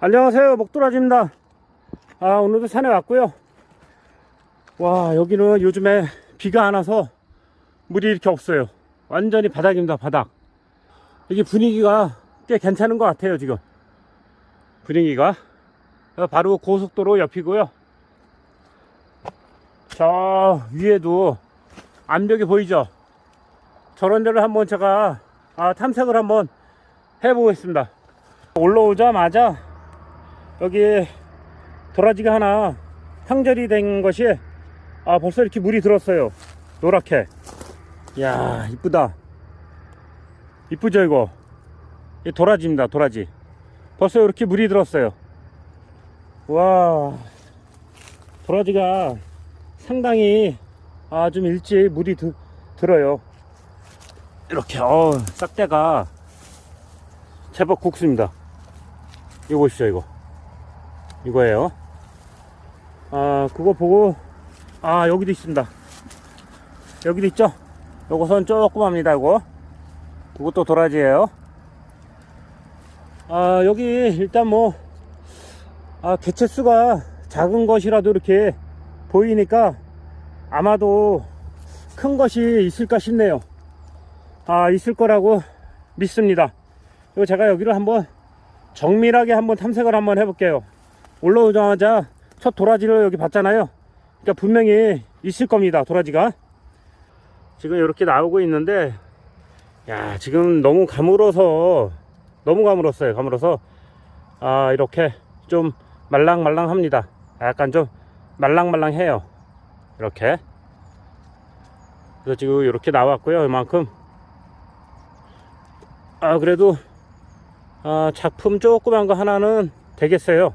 안녕하세요. 목도라지입니다. 아 오늘도 산에 왔고요. 와 여기는 요즘에 비가 안 와서 물이 이렇게 없어요. 완전히 바닥입니다 바닥. 이게 분위기가 꽤 괜찮은 것 같아요 지금. 분위기가. 어, 바로 고속도로 옆이고요. 저 위에도 암벽이 보이죠? 저런 데를 한번 제가 아, 탐색을 한번 해보겠습니다. 올라오자마자 여기 도라지가 하나 상절이 된 것이 아 벌써 이렇게 물이 들었어요. 노랗게. 이야 이쁘다. 이쁘죠 이거? 이 도라지입니다 도라지. 벌써 이렇게 물이 들었어요. 와 도라지가 상당히 아 좀 일찍 물이 드, 들어요. 이렇게 어 싹대가 제법 국수입니다. 이거 보시죠 이거 이거예요. 아 그거 보고 아 여기도 있습니다. 여기도 있죠? 요것은 조그맣니다 이거. 그것도 도라지예요. 아 여기 일단 뭐 아, 개체수가 작은 것이라도 이렇게 보이니까 아마도 큰 것이 있을까 싶네요. 아 있을 거라고 믿습니다. 그리고 제가 여기를 한번 정밀하게 한번 탐색을 한번 해볼게요. 올라오자마자 첫 도라지를 여기 봤잖아요. 그러니까 분명히 있을 겁니다. 도라지가. 지금 이렇게 나오고 있는데, 야, 지금 너무 가물어서, 너무 가물었어요. 가물어서, 아, 이렇게 좀 말랑말랑 합니다. 약간 좀 말랑말랑 해요. 이렇게. 그래서 지금 이렇게 나왔고요. 이만큼. 아, 그래도 아, 작품 조그만 거 하나는 되겠어요.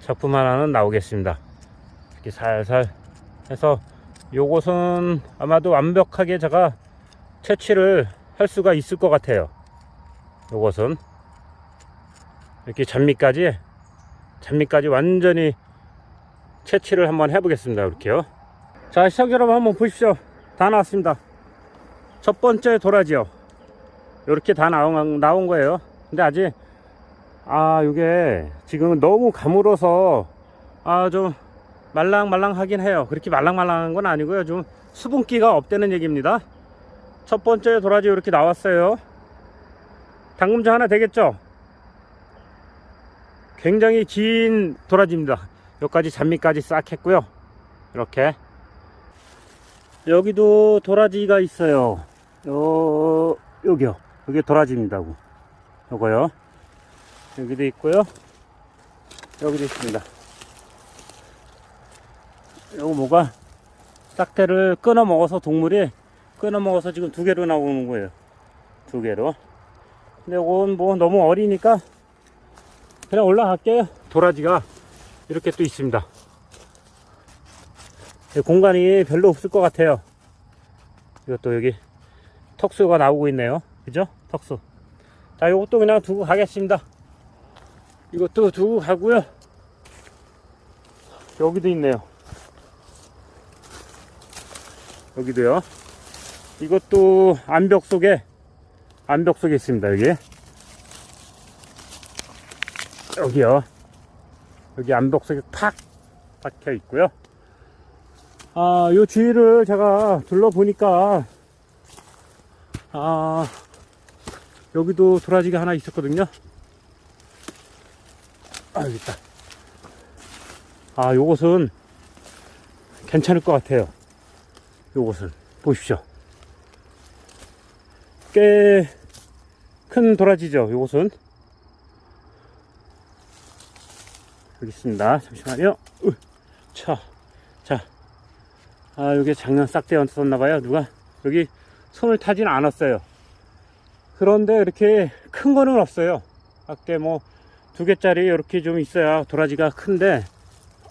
작품 하나는 나오겠습니다. 이렇게 살살 해서 요것은 아마도 완벽하게 제가 채취를 할 수가 있을 것 같아요. 요것은 이렇게 잔미까지 잔미까지 완전히 채취를 한번 해보겠습니다. 이렇게요. 자, 시청 여러분 한번 보십시오. 다 나왔습니다. 첫 번째 도라지요. 이렇게 다 나온, 나온 거예요. 근데 아직, 아, 이게 지금 너무 가물어서, 아, 좀 말랑말랑하긴 해요. 그렇게 말랑말랑한 건 아니고요. 좀 수분기가 없다는 얘기입니다. 첫 번째 도라지 이렇게 나왔어요. 당금장 하나 되겠죠? 굉장히 긴 도라지입니다. 여기까지 잔미까지 싹 했고요. 이렇게. 여기도 도라지가 있어요. 요, 여기요. 여기 도라지입니다. 요거요. 여기도 있고요. 여기도 있습니다. 요거 뭐가 싹대를 끊어 먹어서 동물이 끊어 먹어서 지금 두 개로 나오는 거예요. 두 개로. 근데 요건 뭐 너무 어리니까 그냥 올라갈게요. 도라지가 이렇게 또 있습니다. 공간이 별로 없을 것 같아요. 이것도 여기 턱수가 나오고 있네요. 그죠? 턱수. 자, 이것도 그냥 두고 가겠습니다. 이것도 두고 가고요. 여기도 있네요. 여기도요. 이것도 암벽 속에, 암벽 속에 있습니다. 여기. 여기요. 여기 암벽 속에 팍 박혀 있고요. 아, 요 주위를 제가 둘러보니까, 아, 여기도 도라지가 하나 있었거든요. 아, 여기 있다. 아, 요것은 괜찮을 것 같아요. 요것은. 보십시오. 꽤 큰 도라지죠, 요것은. 여기 있습니다. 잠시만요. 으, 차. 자. 아, 여기 작년 싹대였었나봐요. 누가 여기 손을 타진 않았어요. 그런데 이렇게 큰 거는 없어요. 밖에 뭐 두 개짜리 이렇게 좀 있어야 도라지가 큰데,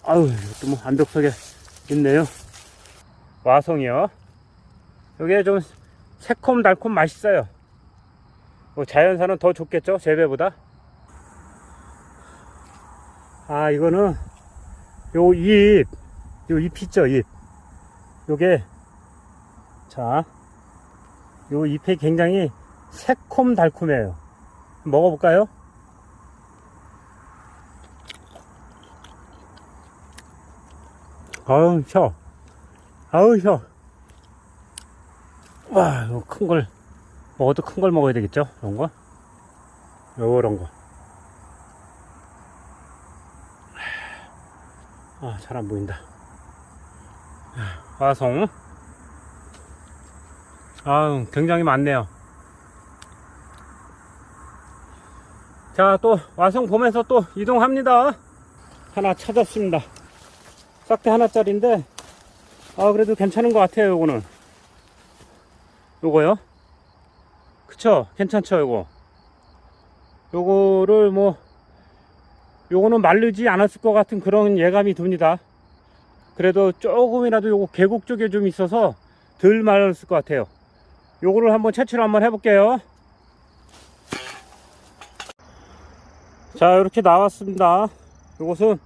아유, 이것도 뭐 암벽 속에 있네요. 와송이요. 이게 좀 새콤달콤 맛있어요. 뭐 자연산은 더 좋겠죠? 재배보다. 아, 이거는 요 잎, 요 잎 있죠, 잎. 요게, 자, 요 잎이 굉장히 새콤달콤해요. 먹어볼까요? 아우, 셔. 아우, 셔. 와, 이거 큰 걸, 먹어도 큰 걸 먹어야 되겠죠? 이런 거? 요런 거. 아, 잘 안 보인다. 화성. 아, 굉장히 많네요. 자, 또 와성 보면서 또 이동합니다. 하나 찾았습니다. 싹대 하나짜리인데, 아, 그래도 괜찮은 것 같아요, 요거는. 요거요? 그쵸? 괜찮죠, 요거? 요거를 뭐, 요거는 마르지 않았을 것 같은 그런 예감이 듭니다. 그래도 조금이라도 요거 계곡 쪽에 좀 있어서 덜 마르을 것 같아요. 요거를 한번 채취를 한번 해볼게요. 자, 이렇게 나왔습니다. 요것은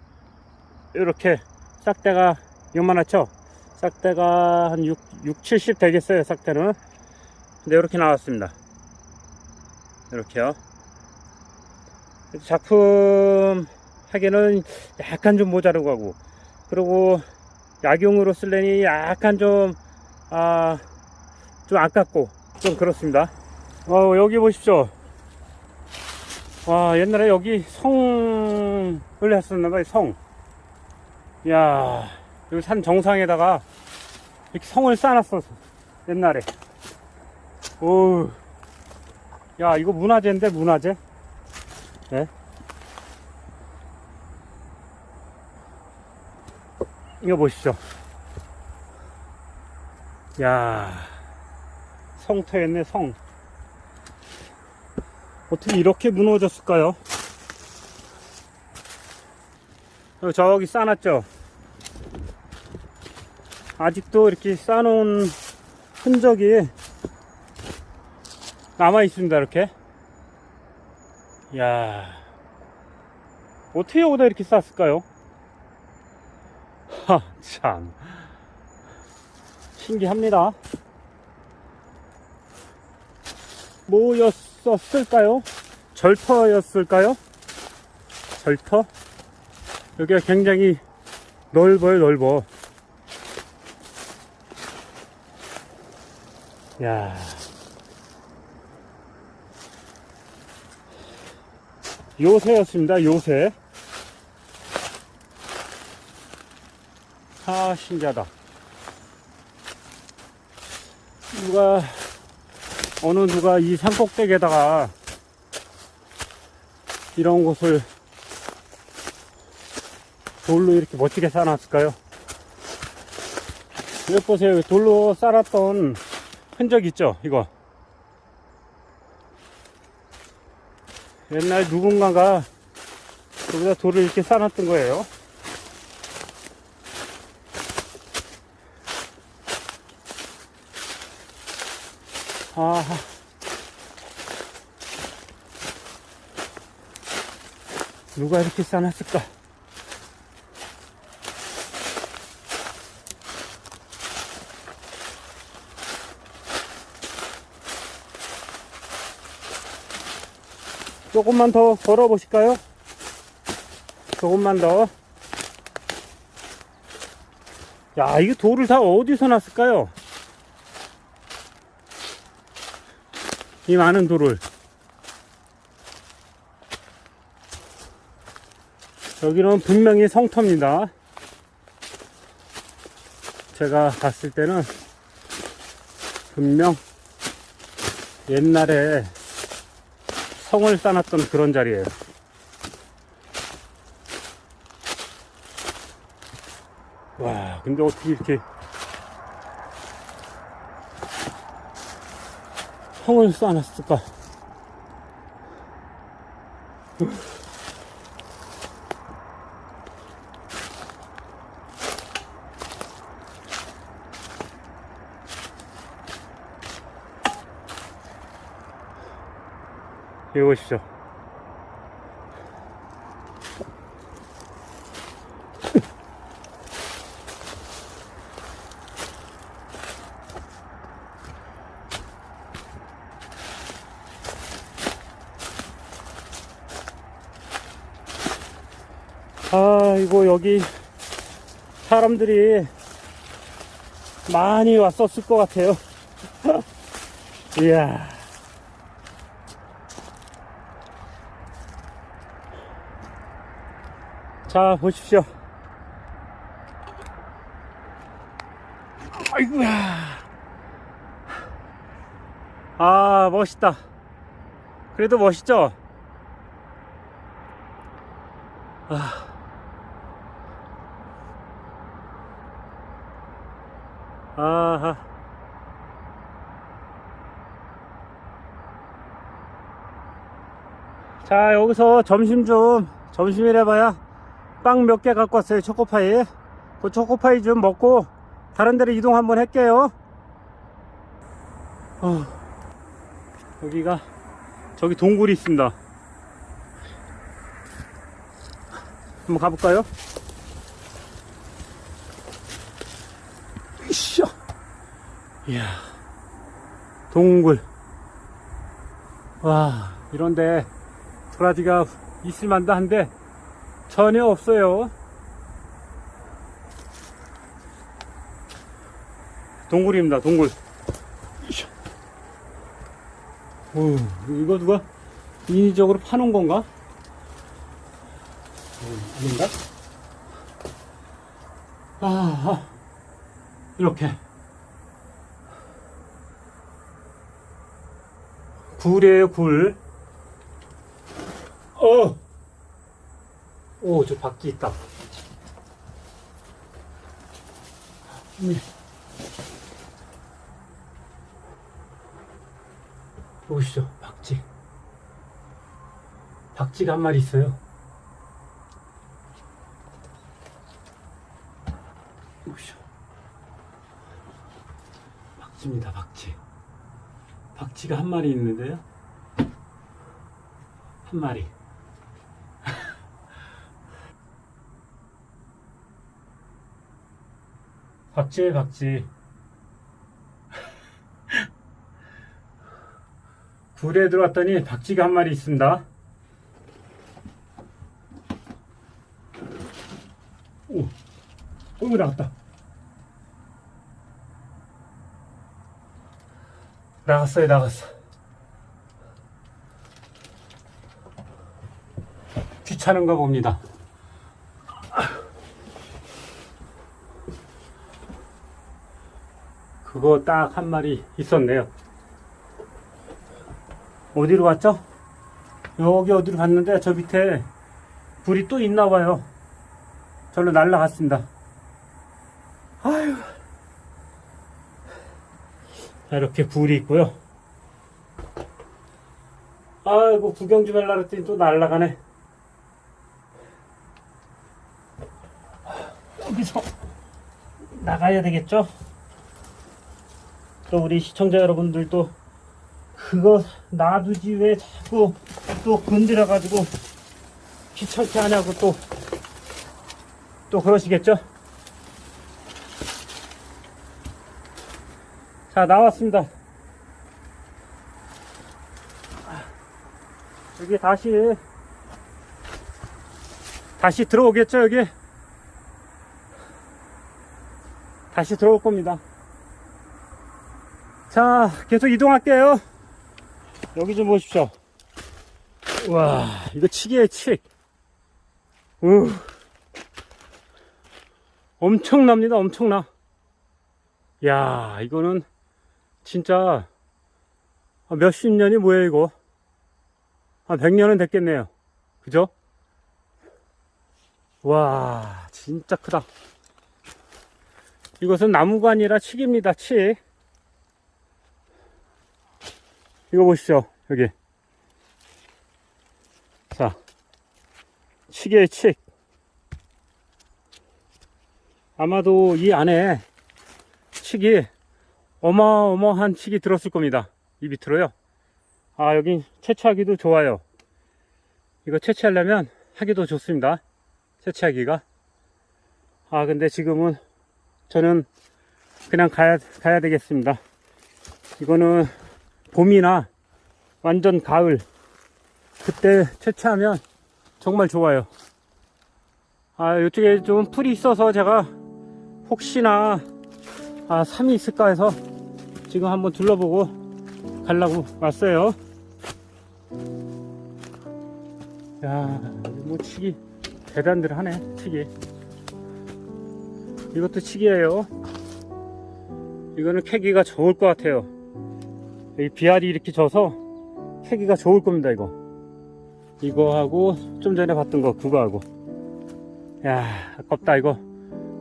이렇게 싹대가 요만하죠? 싹대가 한 6, 6 70 되겠어요, 싹대는. 근데 이렇게 나왔습니다. 이렇게요. 작품 하기에는 약간 좀 모자르고 하고, 그리고 약용으로 쓸래니 약간 좀, 아, 좀 아깝고, 좀 그렇습니다. 어, 여기 보십시오. 와, 옛날에 여기 성을 했었나봐요, 성. 이야, 여기 산 정상에다가 이렇게 성을 쌓아놨어, 옛날에. 오, 야, 이거 문화재인데, 문화재? 예? 이거 보십시오. 야, 성터였네, 성. 어떻게 이렇게 무너졌을까요? 어, 저기 쌓아놨죠? 아직도 이렇게 쌓아놓은 흔적이 남아 있습니다, 이렇게. 이야. 어떻게 여기다 이렇게 쌌을까요? 하, 참. 신기합니다. 뭐였었을까요? 절터였을까요? 절터? 여기가 굉장히 넓어요, 넓어. 야. 요새였습니다, 요새. 아, 신기하다. 누가, 어느 누가 이 산꼭대기에다가 이런 곳을 돌로 이렇게 멋지게 쌓아놨을까요? 여기 보세요. 돌로 쌓았던 흔적 있죠? 이거. 옛날 누군가가 여기다 돌을 이렇게 쌓아놨던 거예요. 아하. 누가 이렇게 쌓아놨을까? 조금만 더 걸어 보실까요? 조금만 더. 야, 이거 돌을 다 어디서 났을까요? 이 많은 돌을. 여기는 분명히 성터입니다. 제가 봤을 때는 분명 옛날에 성을 쌓았던 그런 자리예요. 와, 근데 어떻게 이렇게 성을 쌓아놨을까? 이거 보십시오. 아, 이거 여기 사람들이 많이 왔었을 것 같아요. 이야. 자, 보십시오. 아이고야. 아, 멋있다. 그래도 멋있죠? 아. 아하. 자, 여기서 점심 좀, 점심이라 봐야 빵 몇 개 갖고 왔어요, 초코파이. 그 초코파이 좀 먹고 다른 데로 이동 한번 할게요. 어, 여기가, 저기 동굴이 있습니다. 한번 가볼까요? 으쌰. 이야, 동굴. 와, 이런데 도라지가 있을 만도 한데 전혀 없어요. 동굴입니다, 동굴. 오, 이거 누가 인위적으로 파놓은 건가? 음, 아닌가? 아, 아, 이렇게. 굴이에요, 굴. 어! 오, 저 박쥐 있다. 네. 보시죠, 박쥐. 박쥐가 한 마리 있어요. 보시죠. 박쥐입니다, 박쥐. 박쥐가 한 마리 있는데요. 한 마리. 박쥐에 박쥐. 굴에 들어왔더니 박쥐가 한 마리 있습니다. 오, 오 나갔다. 나갔어요, 나갔어. 귀찮은가 봅니다. 그거 딱 한 마리 있었네요. 어디로 갔죠? 여기 어디로 갔는데 저 밑에 불이 또 있나 봐요. 절로 날라갔습니다. 아유. 자, 이렇게 불이 있고요. 아이고, 구경 좀 하려고 했더니 또 날라가네. 여기서 나가야 되겠죠? 또 우리 시청자 여러분들도 그거 놔두지 왜 자꾸 또 건드려 가지고 귀찮게 하냐고 또, 또 그러시겠죠? 자, 나왔습니다. 여기 다시, 다시 들어오겠죠, 여기? 다시 들어올 겁니다. 자, 계속 이동할게요. 여기 좀 보십시오. 와, 이거 칡이에요, 칡. 우. 엄청납니다, 엄청나. 야, 이거는 진짜 몇십 년이 뭐예요, 이거? 한 100년은 됐겠네요. 그죠? 와, 진짜 크다. 이것은 나무가 아니라 칡입니다, 칡. 이거 보시죠, 여기. 자, 칡이에요, 칡. 아마도 이 안에 칡이 어마어마한 칡이 들었을 겁니다. 이 밑으로요. 아, 여기 채취하기도 좋아요. 이거 채취하려면 하기도 좋습니다. 채취하기가. 아, 근데 지금은 저는 그냥 가야, 가야 되겠습니다. 이거는 봄이나 완전 가을. 그때 채취하면 정말 좋아요. 아, 이쪽에 좀 풀이 있어서 제가 혹시나 아, 삼이 있을까 해서 지금 한번 둘러보고 가려고 왔어요. 야, 뭐 치기 대단들 하네, 치기. 이것도 치기예요. 이거는 캐기가 좋을 것 같아요. 이 비알이 이렇게 져서 캐기가 좋을 겁니다, 이거. 이거하고 좀 전에 봤던 거, 그거하고. 야, 아깝다, 이거.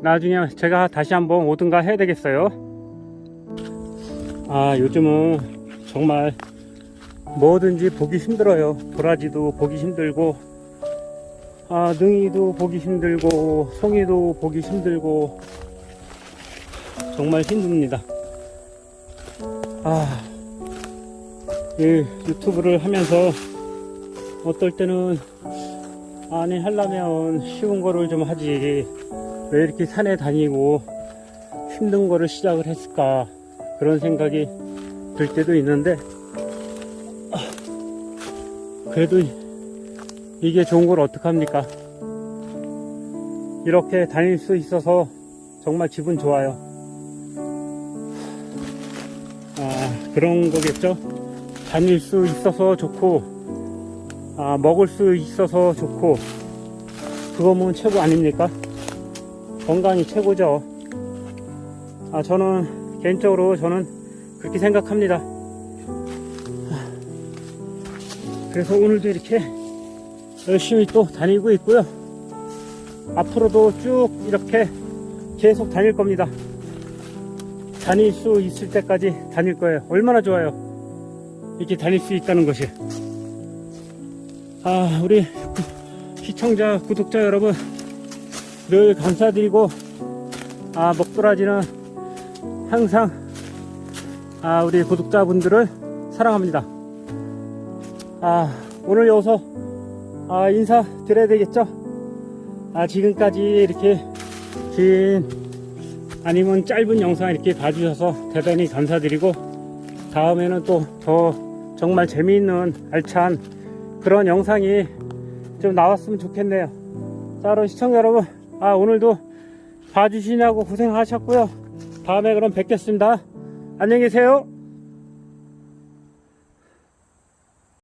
나중에 제가 다시 한번 오든가 해야 되겠어요. 아, 요즘은 정말 뭐든지 보기 힘들어요. 도라지도 보기 힘들고, 아, 능이도 보기 힘들고, 송이도 보기 힘들고, 정말 힘듭니다. 아, 이 유튜브를 하면서 어떨 때는 아니 하려면 쉬운 거를 좀 하지. 왜 이렇게 산에 다니고 힘든 거를 시작을 했을까? 그런 생각이 들 때도 있는데 아, 그래도 이게 좋은 걸 어떡합니까? 이렇게 다닐 수 있어서 정말 기분 좋아요. 아 그런 거겠죠 다닐 수 있어서 좋고 아, 먹을 수 있어서 좋고 그거면 최고 아닙니까? 건강이 최고죠. 아, 저는 개인적으로 저는 그렇게 생각합니다. 아, 그래서 오늘도 이렇게 열심히 또 다니고 있고요. 앞으로도 쭉 이렇게 계속 다닐 겁니다. 다닐 수 있을 때까지 다닐 거예요. 얼마나 좋아요. 이렇게 다닐 수 있다는 것이. 아, 우리 구- 시청자, 구독자 여러분, 늘 감사드리고, 아, 먹도라지는 항상, 아, 우리 구독자분들을 사랑합니다. 아, 오늘 여기서, 아, 인사 드려야 되겠죠? 아, 지금까지 이렇게 긴, 아니면 짧은 영상 이렇게 봐주셔서 대단히 감사드리고, 다음에는 또 더 정말 재미있는 알찬 그런 영상이 좀 나왔으면 좋겠네요. 자, 그럼 시청자 여러분, 아, 오늘도 봐주시냐고 고생하셨고요. 다음에 그럼 뵙겠습니다. 안녕히 계세요.